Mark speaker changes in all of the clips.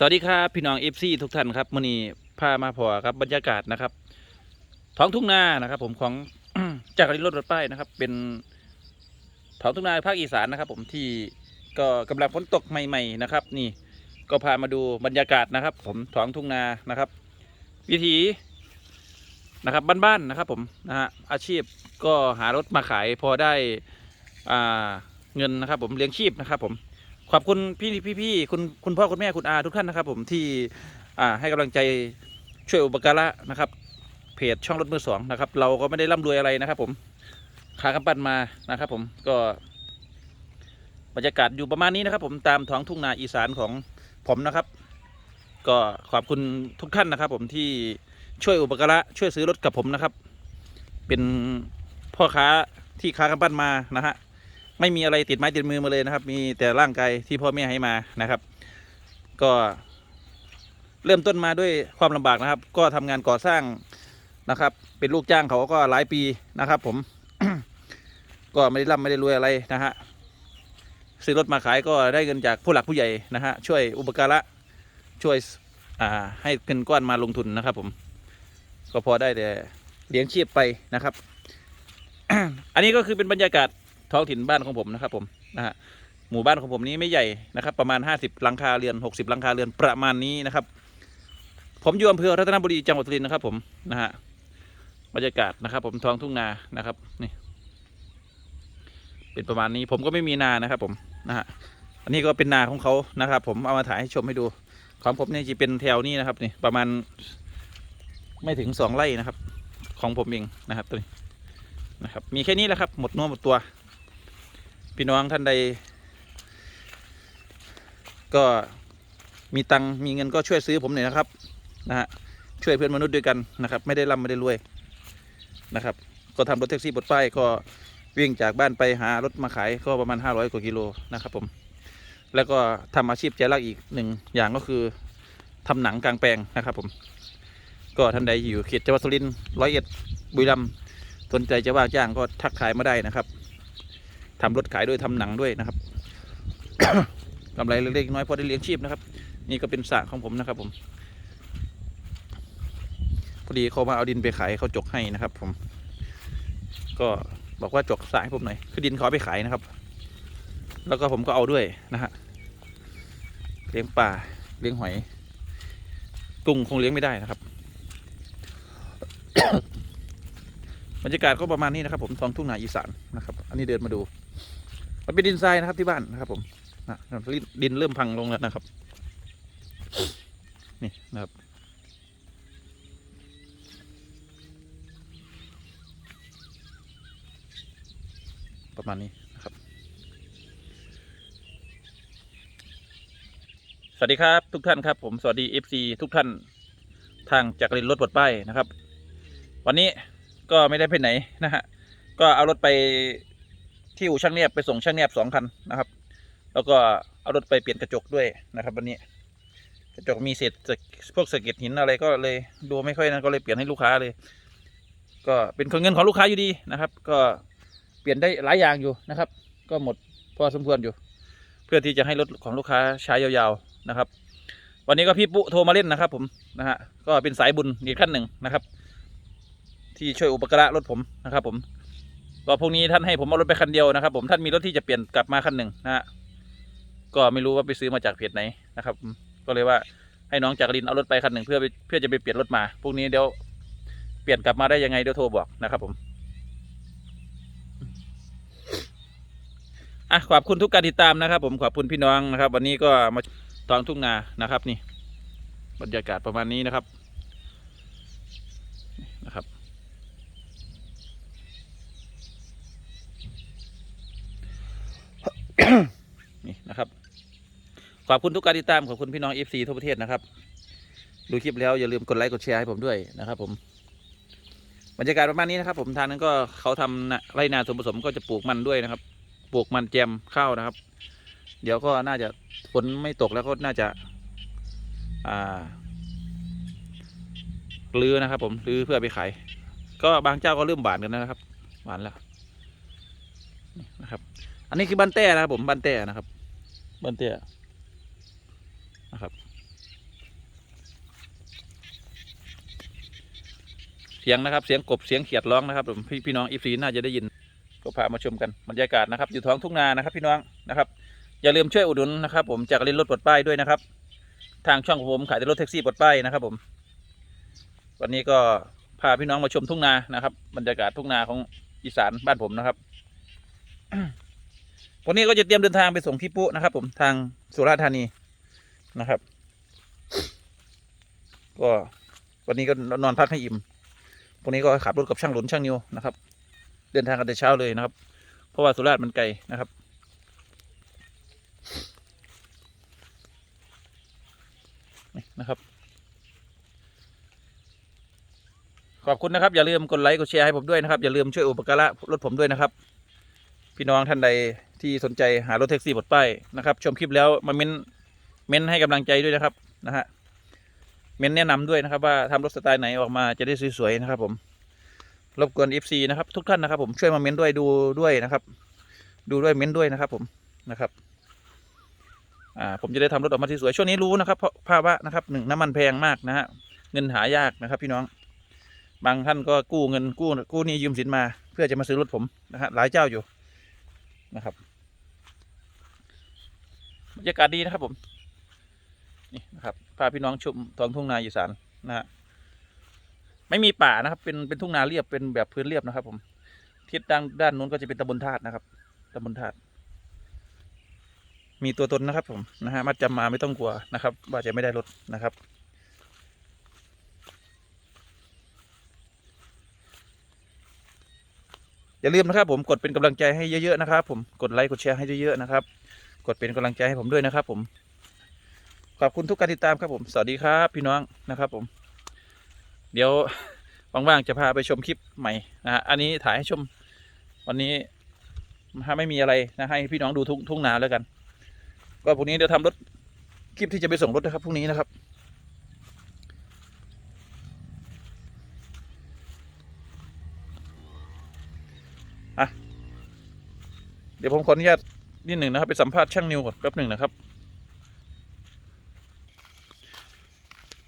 Speaker 1: สวัสดีครับพี่น้องเอฟซีทุกท่านครับมื่อนี้พามาพอครับบรรยากาศนะครับ ท้องทุ่งนานะครับ ผมของ จากริรถรถป้ายนะครับ เป็นท้องทุ่งนาภาคอีสานนะครับ ผมที่ก็กำลังฝนตกใหม่ๆนะครับ นี่ก็พามาดูบรรยากาศนะครับ ผมท้องทุ่งนานะครับ วิถีนะครับบ้านๆนะครับ ผมนะฮะอาชีพก็หารถมาขายพอได้อ่าเงินนะครับ ผมเลี้ยงชีพนะครับ ผม ขอบคุณพี่พี่พี่คุณคุณพ่อคุณแม่คุณอาทุกท่านนะครับ ผมที่อ่าให้กำลังใจช่วยอุปการะนะครับ เพจช่องรถมือสองนะครับ เราก็ไม่ได้ร่ำรวยอะไรนะครับ ผมขากำปั้นมานะครับ ผมก็บรรยากาศอยู่ประมาณนี้นะครับ ผมตามท้องทุ่งนาอีสานของผมนะครับ ก็ขอบคุณทุกท่านนะครับ ผมที่ช่วยอุปการะช่วยซื้อรถกับผมนะครับ เป็นพ่อค้าที่ค้ากำปั้นมานะฮะ ไม่มีอะไรติดไม้ติดมือมาเลยนะครับ มีแต่ร่างกายที่พ่อแม่ให้มานะครับ ก็เริ่มต้นมาด้วยความลำบากนะครับ ก็ทำงานก่อสร้างนะครับ เป็นลูกจ้างเขาก็หลายปีนะครับ ผม ก็ไม่ได้ร่ำไม่ได้รวยอะไรนะฮะซื้อรถมาขายก็ได้เงินจากผู้หลักผู้ใหญ่นะฮะช่วยอุปการะช่วยอ่าให้เงินก้อนมาลงทุนนะครับ ผม ก็พอได้แต่เลี้ยงชีพไปนะครับ อันนี้ก็คือเป็นบรรยากาศ ท้องถิ่นบ้านของผมนะครับผมนะฮะหมู่บ้านของผมนี้ไม่ใหญ่นะครับ ประมาณ 50หลังคาเรือน 60หลังคาเรือนประมาณนี้นะครับ ผมอยู่อำเภอรัตนบุรีจังหวัดสุรินทร์นะครับ ผมนะฮะบรรยากาศนะครับ ผมท้องทุ่งนานะครับนี่เป็นประมาณนี้ผมก็ไม่มีนานะครับ ผมนะฮะอันนี้ก็เป็นนาของเขานะครับ ผมเอามาถ่ายให้ชมให้ดู ของผมเนี่ยจะเป็นแถวนี้นะครับนี่ประมาณไม่ถึงสองไร่นะครับ ของผมเองนะครับตัวนี้นะครับ มีแค่นี้แหละครับ หมดนัวหมดตัว พี่น้องท่านใด ก็มีตังมีเงินก็ช่วยซื้อผมหน่อยนะครับนะฮะช่วยเพื่อนมนุษย์ด้วยกันนะครับ ไม่ได้ร่ำไม่ได้รวยนะครับ ก็ทำรถแท็กซี่บดป้ายก็วิ่งจากบ้านไปหารถมาขายก็ประมาณ 500 กว่ากิโลนะครับผม แล้วก็ทำอาชีพใจรักอีกหนึ่งอย่างก็คือทำหนังกลางแปลงนะครับผม ก็ท่านใดอยู่เขตจังหวัดสุรินทร์ร้อยเอ็ดบุรีรัมย์สนใจจะว่าจ้างก็ทักทายมาได้นะครับ ทำรถขายด้วยทำหนังด้วยนะครับกำไรเล็กๆน้อยพอได้เลี้ยงชีพนะครับ นี่ก็เป็นสระของผมนะครับ ผมพอดีเขามาเอาดินไปขายเขาจกให้นะครับ ผม ก็บอกว่าจกสระให้ผมหน่อยคือดินเขาเอาไปขายนะครับ แล้วก็ผมก็เอาด้วยนะฮะเลี้ยงปลาเลี้ยงหอย กุ้งคงเลี้ยงไม่ได้นะครับ บรรยากาศก็ประมาณนี้นะครับ ผมท้องทุ่งนาอีสานนะครับ อันนี้เดินมาดู มันเป็นดินทรายนะครับที่บ้านนะครับ ผมนะดินเริ่มพังลงแล้วนะครับ นี่นะครับประมาณนี้นะครับ สวัสดีครับทุกท่านครับ ผมสวัสดี FC ทุกท่านทางจากรินรถปลดป้ายนะครับ วันนี้ ก็ไม่ได้ไปไหนนะฮะก็เอารถไปที่อู่ช่างเนียบไปส่งช่างเนียบสองคันนะครับ แล้วก็เอารถไปเปลี่ยนกระจกด้วยนะครับ วันนี้กระจกมีเศษพวกสะเก็ดหินอะไรก็เลยดูไม่ค่อยนะก็เลยเปลี่ยนให้ลูกค้าเลย ก็เป็นคนเงินของลูกค้าอยู่ดีนะครับ ก็เปลี่ยนได้หลายอย่างอยู่นะครับ ก็หมดพอสมควรอยู่ เพื่อที่จะให้รถของลูกค้าใช้ยาวๆนะครับ วันนี้ก็พี่ปุ๊โทรมาเล่นนะครับ ผมนะฮะก็เป็นสายบุญอีกขั้นหนึ่งนะครับ ที่ช่วยอุปการะรถผมนะครับ ผม ก็พรุ่งนี้ท่านให้ผมเอารถไปคันเดียวนะครับ ผมท่านมีรถที่จะเปลี่ยนกลับมาคันหนึ่งนะฮะก็ไม่รู้ว่าไปซื้อมาจากเพจไหนนะครับ ก็เลยว่าให้น้องจากรินเอารถไปคันหนึ่งเพื่อเพื่อจะไปเปลี่ยนรถมาพรุ่งนี้เดี๋ยวเปลี่ยนกลับมาได้ยังไงเดี๋ยวโทรบอกนะครับ ผมอะขอบคุณทุกการติดตามนะครับ ผมขอบคุณพี่น้องนะครับ วันนี้ก็มาทองทุ่งนานะครับ นี่ บรรยากาศประมาณนี้นะครับ นี่นะครับ ขอบคุณทุกการติดตามขอบคุณพี่น้อง FC ทั่วประเทศนะครับ ดูคลิปแล้วอย่าลืมกดไลค์กดแชร์ให้ผมด้วยนะครับ ผมบรรยากาศประมาณนี้นะครับ ผมทางนั้นก็เขาทำไรนาส่วนผสมก็จะปลูกมันด้วยนะครับ ปลูกมันแจมข้าวนะครับ เดี๋ยวก็น่าจะฝนไม่ตกแล้วก็น่าจะ อ่าลื้อนะครับ ผมลื้อเพื่อไปขายก็บางเจ้าก็เริ่มหวานกันแล้วนะครับ หวานแล้วนะครับ อันนี้คือบันแต่นะครับผมบันแต่นะครับบันแต่นะครับ เสียงนะครับเสียงกบเสียงเขียดร้องนะครับผมพี่พี่น้องอีฟซีน่าจะได้ยิน ก็พามาชมกันบรรยากาศนะครับ อยู่ท้องทุ่งนานะครับ พี่น้องนะครับ อย่าลืมช่วยอุดหนุนนะครับ ผมจากลินรถปลดป้ายด้วยนะครับ ทางช่องผมขายแต่รถแท็กซี่ปลดป้ายนะครับ ผม วันนี้ก็พาพี่น้องมาชมทุ่งนานะครับ บรรยากาศทุ่งนาของอีสานบ้านผมนะครับ วันนี้ก็จะเตรียมเดินทางไปส่งพี่ปุ๊นะครับ ผมทางสุราษฎร์ธานีนะครับ ก็วันนี้ก็นอนพักให้อิ่มวันนี้ก็ขับรถกับช่างหลุนช่างนิวนะครับ เดินทางกันแต่เช้าเลยนะครับ เพราะว่าสุราษฎร์มันไกลนะครับนี่นะครับขอบคุณนะครับ อย่าลืมกดไลค์กดแชร์ให้ผมด้วยนะครับ อย่าลืมช่วยอุปการะรถผมด้วยนะครับ พี่น้องท่านใด ที่สนใจหารถแท็กซี่บดป้ายนะครับ ชมคลิปแล้วมาเม้นเม้นให้กำลังใจด้วยนะครับนะฮะเม้นแนะนำด้วยนะครับ ว่าทำรถสไตล์ไหนออกมาจะได้สวยๆนะครับ ผมรบกวน FC นะครับ ทุกท่านนะครับ ผมช่วยมาเม้นด้วยดูด้วยนะครับ ดูด้วยเม้นด้วยนะครับ ผมนะครับอ่าผมจะได้ทำรถออกมาที่สวยช่วงนี้รู้นะครับ เพราะภาวะนะครับหนึ่งน้ำมันแพงมากนะฮะเงินหายากนะครับ พี่น้อง บางท่านก็กู้เงินกู้กู้หนี้ยืมสินมา เพื่อจะมาซื้อรถผมนะฮะหลายเจ้าอยู่นะครับ บรรยากาศดีนะครับผมนี่นะครับพาพี่น้องชมท้องทุ่งนาอีสานนะฮะไม่มีป่านะครับ เป็นเป็นทุ่งนาเรียบเป็นแบบพื้นเรียบนะครับ ผมทิศด้านด้านนู้นก็จะเป็นตำบลธาตุนะครับตำบลธาตุมีตัวตนนะครับ ผมนะฮะมัดจำมาไม่ต้องกลัวนะครับ ว่าจะไม่ได้รถนะครับอย่าลืมนะครับผมกดเป็นกำลังใจให้เยอะๆนะครับ ผมกดไลค์กดแชร์ให้เยอะๆนะครับ กดเป็นกำลังใจให้ผมด้วยนะครับ ผม ขอบคุณทุกการติดตามครับผม สวัสดีครับ พี่น้องนะครับผม เดี๋ยวว่างๆจะพาไปชมคลิปใหม่นะฮะอันนี้ถ่ายให้ชม วันนี้ถ้าไม่มีอะไรนะให้พี่น้องดูทุ่งทุ่งนาแล้วกัน ก็พรุ่งนี้เดี๋ยวทำรถคลิปที่จะไปส่งรถนะครับพรุ่งนี้นะครับ อะ เดี๋ยวผมขออนุญาต นิดหนึ่งนะครับ ไปสัมภาษณ์ช่างนิวก่อนแป๊บหนึ่งนะครับ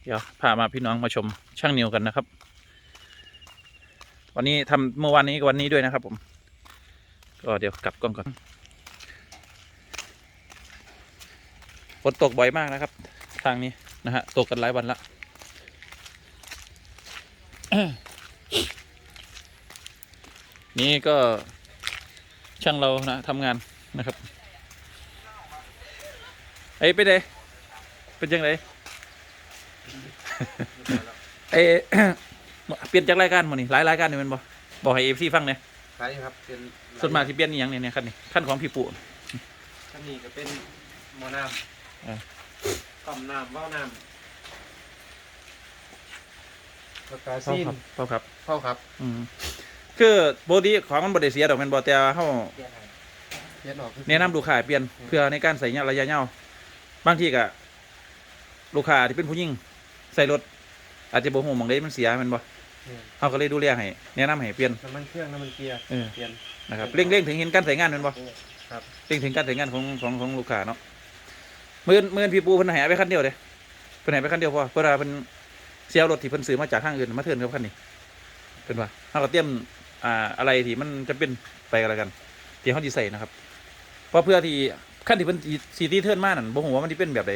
Speaker 1: เดี๋ยวพามาพี่น้องมาชมช่างนิวกันนะครับ วันนี้ทำเมื่อวานนี้กับวันนี้ด้วยนะครับ ผม ก็เดี๋ยวกลับกล้องก่อนฝนตกบ่อยมากนะครับ ทางนี้นะฮะตกกันหลายวันละนี่ก็ช่างเรานะทำงาน นะครับไอ้ยไปไหนเป็นยังไงไอ้เปลี่ยนจากรายการมานี่หลายรายการนี่แมันบ่บอกให้เอฟซีฟังเนี่ย
Speaker 2: ใช่ครับเป็น
Speaker 1: ส่วนมากที่เปลี่ยนนี่ยังเนี่ยเนี่ยขั้นนี้ขั้นของพี่ปู่
Speaker 2: ท่านนี้ก็เป็นหมอน้
Speaker 1: เออำ
Speaker 2: ต่อมน้ำว่าวน้ำปากกา
Speaker 1: เท่า
Speaker 2: ซีน
Speaker 1: ครับเท่าครับ
Speaker 2: เข้าครับ
Speaker 1: อืมคือปกติของมันบ่ได้เสียดอกแมันบ่แต่เฮา
Speaker 2: เปลี่ยนให้เปลี่ยนออกคือ
Speaker 1: แนะนำลูกค้าให้เปลี่ยนเพื่อในการใส่ยะระยะยาวบางทีก็ลูกค้าที่เป็นผู้หญิงใส่รถ อาจจะบ่ฮู้หม่องใดมันเสียแมันบ่
Speaker 2: เออ
Speaker 1: เฮาก็เลยดูแลให้แนะนำให้เปลี่ยน
Speaker 2: น้ำมันเครื่องน้ำมันเกียร์
Speaker 1: เออ
Speaker 2: เปลี่ยน
Speaker 1: นะครับเร่งเร่งถึงเห็นการใส่งานแมันบ่
Speaker 2: ครับ
Speaker 1: เร่งถึงการใส่งานของของของลูกค้าเนาะมื้อมื้อพี่ปูเพิ่นให้เอาไปคันเดียวเด้เพิ่นให้ไปคันเดียวพอเพิ่นว่าเพิ่นเสียรถที่เพิ่นซื้อมาจากข้างอื่นมาเทิร์นกับคันนี้เพิ่นว่าเฮาก็เตรียมอ่าอะไรที่มันจะเป็นไปกันแล้วกันที่เฮาสิใส่นะครับ เพราะเพื่อที่ขั้นที่เพิ่นสิสิตีเทิร์นมานั่นบ่ฮู้ว่ามันสิเป็นแบบใด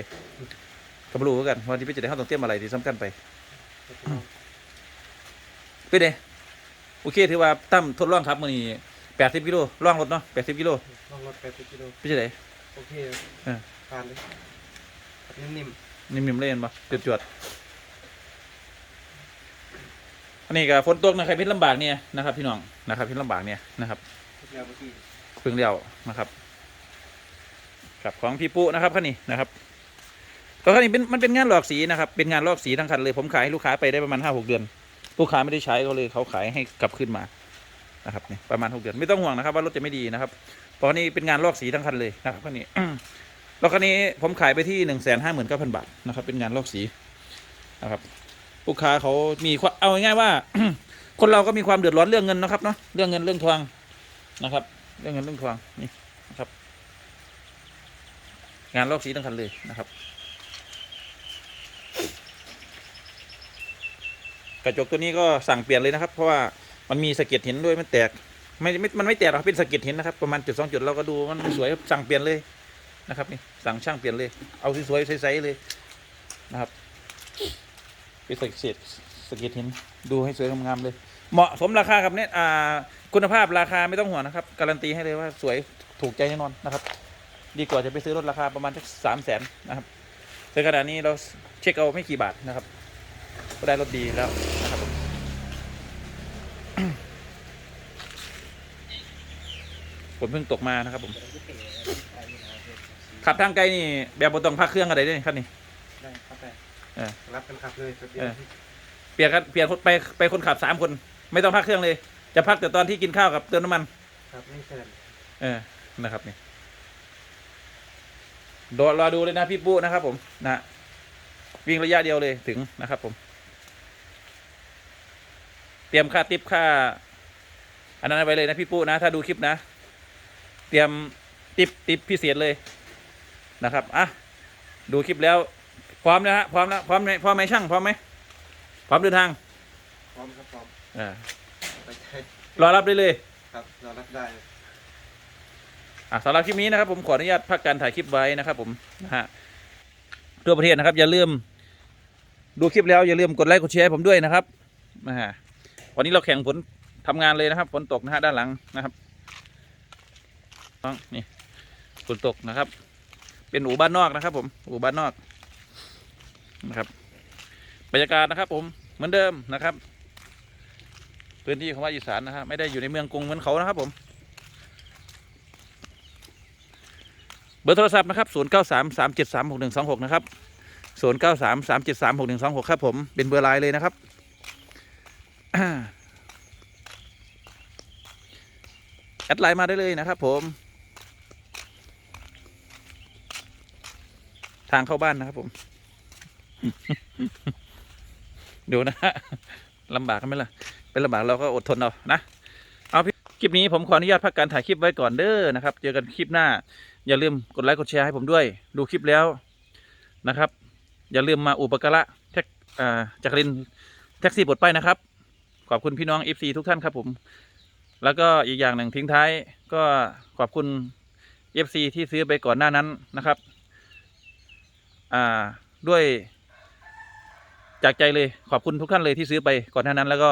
Speaker 1: ก็บ่รู้คือกันว่าที่เป็นจะได้เฮาต้องเตรียมอะไรที่สำคัญไปเป็นไงโอเคถือว่าตั้มทดลองครับมื้อนี้80กิโลล่องรถเนาะ80กิโล
Speaker 2: ลองรถ80กิโล
Speaker 1: เป็นจังได
Speaker 2: โอเค
Speaker 1: เออ
Speaker 2: ผ่านเลยครับนิ่ม
Speaker 1: นิ่มๆเลยเห็นปะจวดจวดๆอันนี้ก็ฝนตกนะใครพิษลำบากเนี่ยนะครับพี่น้องนะครับพิษลำบากเนี่ยนะครับ
Speaker 2: ๆทุกอย่างเมื่อกี้
Speaker 1: เพิ่งเลี้ยวนะครับ กับของพี่ปุ๊นะครับคันนี้นะครับก็คันนี้เป็นมันเป็นงานหลอกสีนะครับ เป็นงานลอกสีทั้งคันเลย ผมขายให้ลูกค้าไปได้ประมาณห้าหกเดือน ลูกค้าไม่ได้ใช้เขาเลยเขาขายให้กลับขึ้นมานะครับนี่ประมาณหกเดือนไม่ต้องห่วงนะครับว่ารถจะไม่ดีนะครับ เพราะนี่เป็นงานลอกสีทั้งคันเลยนะครับคันนี้แล้วคันนี้ผมขายไปที่หนึ่งแสนห้าหมื่นเก้าพันบาทนะครับเป็นงานลอกสีนะครับ ลูกค้าเขามีเอาง่ายๆว่า คนเราก็มีความเดือดร้อนเรื่องเงินนะครับเนาะเรื่องเงินเรื่องทองนะครับ เรื่องเงินเรื่องทองนี่ งานลอกสีทั้งคันเลยนะครับ กระจกตัวนี้ก็สั่งเปลี่ยนเลยนะครับ เพราะว่ามันมีสะเก็ดหินด้วยมันแตกไม่ไม่มันไม่แตกหรอกเป็นสะเก็ดหินนะครับประมาณจุดสองจุดเราก็ดูมันสวยสั่งเปลี่ยนเลยนะครับนี่สั่งช่างเปลี่ยนเลยเอาสวยๆใสๆเลยนะครับเป็นสะเก็ดสะเก็ดหินดูให้สวยงามๆเลย เหมาะสมราคาครับเนี่ยคุณภาพราคาไม่ต้องห่วงนะครับ การันตีให้เลยว่าสวยถูกใจแน่นอนนะครับ ดีกว่าจะไปซื้อรถราคาประมาณสักสามแสนนะครับในขณะนี้เราเช็คเอาไม่กี่บาทนะครับ ก็ได้รถดีแล้วนะครับผมฝนเพิ่งตกมานะครับผมขับทางไกลนี่แบบบนต้องพักเครื่องอะไรด้วยครับนี่
Speaker 2: ได้ครับแต่
Speaker 1: เออ
Speaker 2: รับกันครับเลยแป๊บเดีย
Speaker 1: เอ
Speaker 2: ว
Speaker 1: อเปลี่ยนกันเปลี่ยนคนไปไปคนขับสามคน ไม่ต้องพักเครื่องเลย จะพักแต่ตอนที่กินข้าวกับเติมน้ำมัน
Speaker 2: ครับไม่ใช่
Speaker 1: เออนะครับนี่ รอรอดูเลยนะพี่ปุ๊นะครับผมนะฮะวิ่งระยะเดียวเลยถึงนะครับผม เตรียมค่าติปค่า อันนั้นไว้เลยนะพี่ปุ๊นะถ้าดูคลิปนะ เตรียมติปติปพิเศษเลยนะครับอะดูคลิปแล้ว พร้อมนะฮะพร้อมนะพร้อมไหมพร้อมไหมช่างพร้อมไหมพร้อมเดินทาง
Speaker 2: พร้อมครับพร้อม
Speaker 1: อ่า
Speaker 2: ไปใช้
Speaker 1: รอรับได้เลย
Speaker 2: ครับเรารับได้
Speaker 1: อะสำหรับคลิปนี้นะครับผมขออนุญาตพักการถ่ายคลิปไว้นะครับ ผมนะฮะทั่วประเทศนะครับอย่าลืมดูคลิปแล้วอย่าลืมกดไลค์กดแชร์ให้ผมด้วยนะครับนะฮะวันนี้เราแข่งผลทำงานเลยนะครับฝนตกนะฮะด้านหลังนะครับต้องนี่ฝนตกนะครับ เป็นอู่บ้านนอกนะครับ ผมอู่บ้านนอกนะครับบรรยากาศนะครับ ผมเหมือนเดิมนะครับ พื้นที่ของภาคอีสานนะฮะไม่ได้อยู่ในเมืองกรุงเหมือนเขานะครับผม เบอร์โทรศัพท์นะครับ 0 9 3 3 7 3 6 1 2 6 นะครับ 0 9 3 3 7 3 6 1 2 6 ครับผม เป็นเบอร์ไลน์เลยนะครับ แอดไลน์มาได้เลยนะครับผม ทางเข้าบ้านนะครับผม ดูนะฮะลำบากกันไหมล่ะ เป็นลำบากเราก็อดทนเอานะ เอาคลิปนี้ผมขออนุญาตพักการถ่ายคลิปไว้ก่อนเด้อนะครับ เจอกันคลิปหน้า อย่าลืมกดไลค์กดแชร์ให้ผมด้วย ดูคลิปแล้วนะครับ อย่าลืมมาอุปการะแท็กอ่าจักรินแท็กซี่ปลดป้ายนะครับ ขอบคุณพี่น้อง FC ทุกท่านครับผม แล้วก็อีกอย่างหนึ่งทิ้งท้ายก็ขอบคุณ FC ที่ซื้อไปก่อนหน้านั้นนะครับอ่าด้วยจากใจเลยขอบคุณทุกท่านเลยที่ซื้อไปก่อนหน้านั้น แล้วก็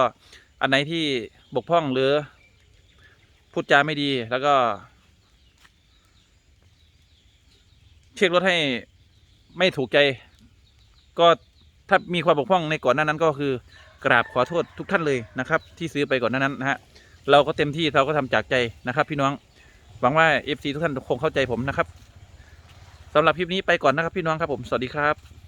Speaker 1: อันไหนที่บกพร่องหรือพูดจาไม่ดีแล้วก็ เช็ครถให้ไม่ถูกใจ ก็ถ้ามีความบกพร่องในก่อนหน้านั้นก็คือกราบขอโทษทุกท่านเลยนะครับ ที่ซื้อไปก่อนหน้านั้นนะฮะเราก็เต็มที่เราก็ทำจากใจนะครับ พี่น้องหวังว่า FC ทุกท่านคงเข้าใจผมนะครับสำหรับคลิปนี้ไปก่อนนะครับพี่น้องครับผมสวัสดีครับ